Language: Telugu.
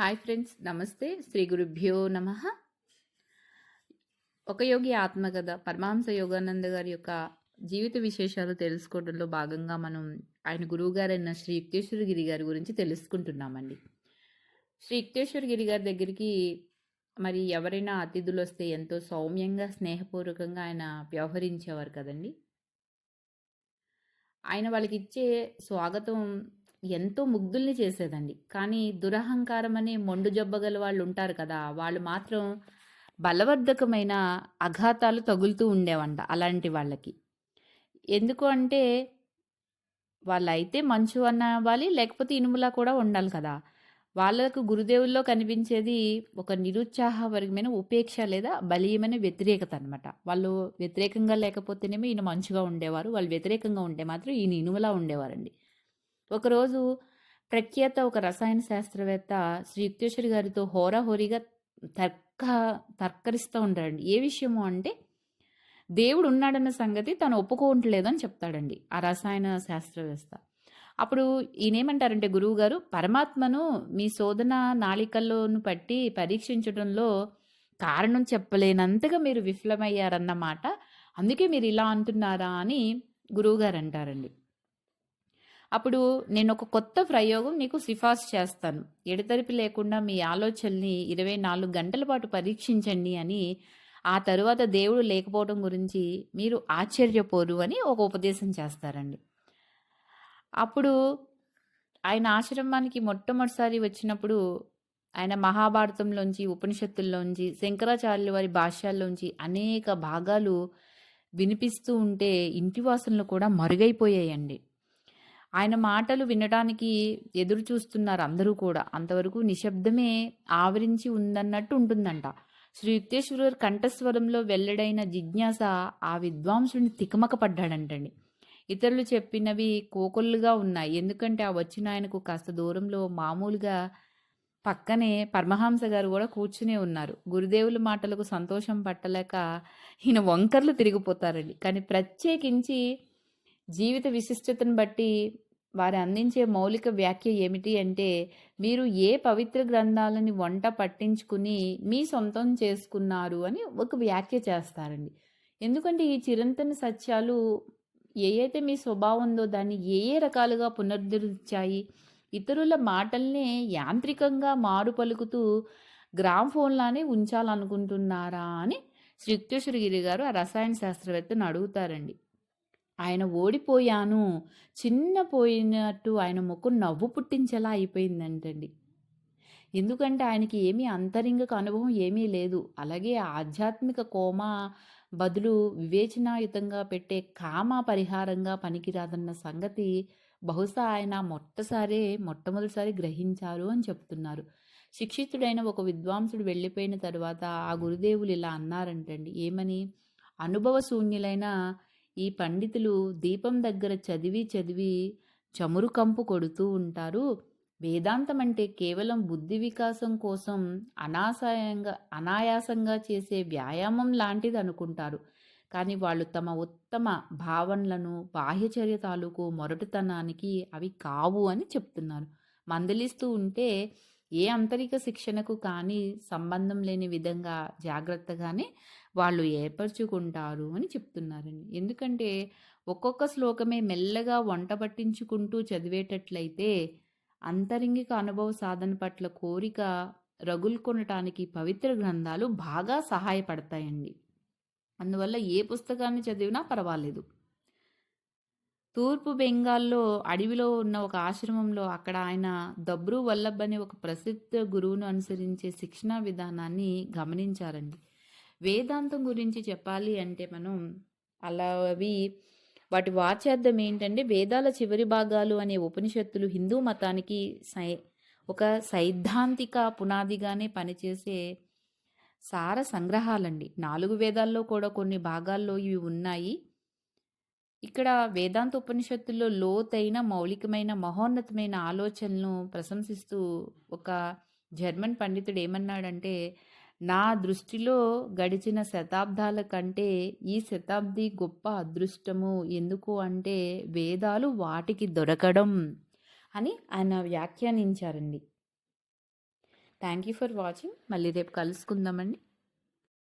హాయ్ ఫ్రెండ్స్ నమస్తే. శ్రీ గురుభ్యో నమ. ఒక యోగి ఆత్మకథ పరమహంస యోగానంద గారి యొక్క జీవిత విశేషాలు తెలుసుకోవడంలో భాగంగా మనం ఆయన గురువు గారైన శ్రీ యుక్తేశ్వర గిరి గారి గురించి తెలుసుకుంటున్నామండి. శ్రీ యుక్తేశ్వర గిరి గారి దగ్గరికి మరి ఎవరైనా అతిథులు వస్తే ఎంతో సౌమ్యంగా స్నేహపూర్వకంగా ఆయన వ్యవహరించేవారు కదండి. ఆయన వాళ్ళకి ఇచ్చే స్వాగతం ఎంతో ముగ్ధుల్ని చేసేదండి. కానీ దురహంకారం అనే మొండు జబ్బగల వాళ్ళు ఉంటారు కదా వాళ్ళు మాత్రం బలవర్ధకమైన అఘాతాలు తగులుతూ ఉండేవంట అలాంటి వాళ్ళకి. ఎందుకు అంటే వాళ్ళైతే మంచు అన్న అవ్వాలి లేకపోతే ఇనుములా కూడా ఉండాలి కదా. వాళ్ళకు గురుదేవుల్లో కనిపించేది ఒక నిరుత్సాహవర్గమైన ఉపేక్ష లేదా బలీయమైన వ్యతిరేకత అనమాట వాళ్ళు వ్యతిరేకంగా లేకపోతేనేమో ఈయన మంచుగా ఉండేవారు వాళ్ళు వ్యతిరేకంగా ఉంటే మాత్రం ఈయన ఇనుములా ఉండేవారండి. ఒకరోజు ప్రఖ్యాత ఒక రసాయన శాస్త్రవేత్త శ్రీ యుక్తేశ్వరి గారితో హోరాహోరీగా తర్క తర్కరిస్తూ ఉంటాడండి. ఏ విషయము అంటే దేవుడు ఉన్నాడన్న సంగతి తను ఒప్పుకోవట్లేదని చెప్తాడండి ఆ రసాయన శాస్త్రవేత్త. అప్పుడు ఈయనేమంటారంటే గురువు గారు పరమాత్మను మీ శోధన నాళికల్లోను పట్టి పరీక్షించడంలో కారణం చెప్పలేనంతగా మీరు విఫలమయ్యారన్నమాట. అందుకే మీరు ఇలా అంటున్నారా అని గురువుగారు అంటారండి. అప్పుడు నేను ఒక కొత్త ప్రయోగం నీకు సిఫార్సు చేస్తాను. ఎడతెరిపి లేకుండా మీ ఆలోచనల్ని ఇరవై నాలుగు గంటల పాటు పరీక్షించండి అని ఆ తరువాత దేవుడు లేకపోవడం గురించి మీరు ఆశ్చర్యపోరు అని ఒక ఉపదేశం చేస్తారండి. అప్పుడు ఆయన ఆశ్రమానికి మొట్టమొదటిసారి వచ్చినప్పుడు ఆయన మహాభారతంలోంచి ఉపనిషత్తుల్లోంచి శంకరాచార్యుల వారి భాష్యాల్లోంచి అనేక భాగాలు వినిపిస్తూ ఉంటే ఇంటి వాసనలు కూడా మరుగైపోయాయండి. ఆయన మాటలు వినడానికి ఎదురు చూస్తున్నారు అందరూ కూడా. అంతవరకు నిశ్శబ్దమే ఆవరించి ఉందన్నట్టు ఉంటుందంట. శ్రీ యుక్తేశ్వరుడు కంఠస్వరంలో వెల్లడైన జిజ్ఞాస ఆ విద్వాంసుని తికమక పడ్డాడంటండి ఇతరులు చెప్పినవి కోకొల్లుగా ఉన్నాయి. ఎందుకంటే ఆ వచ్చిన ఆయనకు కాస్త దూరంలో మామూలుగా పక్కనే పరమహంస గారు కూడా కూర్చునే ఉన్నారు. గురుదేవుల మాటలకు సంతోషం పట్టలేక ఈయన వంకర్లు తిరిగిపోతారండి. కానీ ప్రత్యేకించి జీవిత విశిష్టతను బట్టి వారు అందించే మౌలిక వ్యాఖ్య ఏమిటి అంటే మీరు ఏ పవిత్ర గ్రంథాలని వంట పట్టించుకుని మీ సొంతం చేసుకున్నారు అని ఒక వ్యాఖ్య చేస్తారండి. ఎందుకంటే ఈ చిరంతన సత్యాలు ఏ అయితే మీ స్వభావం ఉందో దాన్ని ఏ ఏ రకాలుగా పునరుద్ధరించాయి ఇతరుల మాటల్నే యాంత్రికంగా మారు పలుకుతూ గ్రామ్ ఫోన్లానే ఉంచాలనుకుంటున్నారా అని శ్రీ గారు ఆ రసాయన శాస్త్రవేత్తను అడుగుతారండి. ఆయన ఓడిపోయాను. చిన్న పోయినట్టు ఆయన ముఖం నవ్వు పుట్టించేలా అయిపోయిందంటండి. ఎందుకంటే ఆయనకి ఏమీ అంతరింగక అనుభవం ఏమీ లేదు. అలాగే ఆధ్యాత్మిక కోమ బదులు వివేచనాయుతంగా పెట్టే కామ పరిహారంగా పనికిరాదన్న సంగతి బహుశా ఆయన మొట్టసారే మొట్టమొదటిసారి గ్రహించారు అని చెప్తున్నారు. శిక్షితుడైన ఒక విద్వాంసుడు వెళ్ళిపోయిన తర్వాత ఆ గురుదేవులు ఇలా అన్నారంటండి. ఏమని? అనుభవ శూన్యులైన ఈ పండితులు దీపం దగ్గర చదివి చదివి చమురు కంపు కొడుతూ ఉంటారు. వేదాంతం అంటే కేవలం బుద్ధి వికాసం కోసం అనాశయంగా అనాయాసంగా చేసే వ్యాయామం లాంటిది అనుకుంటారు. కానీ వాళ్ళు తమ ఉత్తమ భావనలను బాహ్యచర్య తాలూకు మొరటుతనానికి అవి కావు అని చెప్తున్నారు. మందలిస్తూ ఉంటే ఏ అంతరిక శిక్షణకు కానీ సంబంధం లేని విధంగా జాగ్రత్తగానే వాళ్ళు ఏర్పరచుకుంటారు అని చెప్తున్నారండి. ఎందుకంటే ఒక్కొక్క శ్లోకమే మెల్లగా వంట పట్టించుకుంటూ చదివేటట్లయితే అంతరింగిక అనుభవ సాధన పట్ల కోరిక రగులుకొనటానికి పవిత్ర గ్రంథాలు బాగా సహాయపడతాయండి. అందువల్ల ఏ పుస్తకాన్ని చదివినా పర్వాలేదు. తూర్పు బెంగాల్లో అడవిలో ఉన్న ఒక ఆశ్రమంలో అక్కడ ఆయన దబ్రు వల్లభ్ అనే ఒక ప్రసిద్ధ గురువును అనుసరించే శిక్షణా విధానాన్ని గమనించారండి. వేదాంతం గురించి చెప్పాలి అంటే మనం అలా అవి వాటి వాచ్యార్థం ఏంటంటే వేదాల చివరి భాగాలు అనే ఉపనిషత్తులు హిందూ మతానికి సై ఒక సైద్ధాంతిక పునాదిగానే పనిచేసే సార సంగ్రహాలండి. నాలుగు వేదాల్లో కూడా కొన్ని భాగాల్లో ఇవి ఉన్నాయి. ఇక్కడ వేదాంత ఉపనిషత్తుల్లో లోతైన మౌలికమైన మహోన్నతమైన ఆలోచనలను ప్రశంసిస్తూ ఒక జర్మన్ పండితుడు ఏమన్నాడంటే నా దృష్టిలో గడిచిన శతాబ్దాల కంటే ఈ శతాబ్ది గొప్ప అదృష్టము ఎందుకు అంటే వేదాలు వాటికి దొరకడం అని ఆయన వ్యాఖ్యానించారండి. Thank you for watching. మళ్ళీ రేపు కలుసుకుందామండి.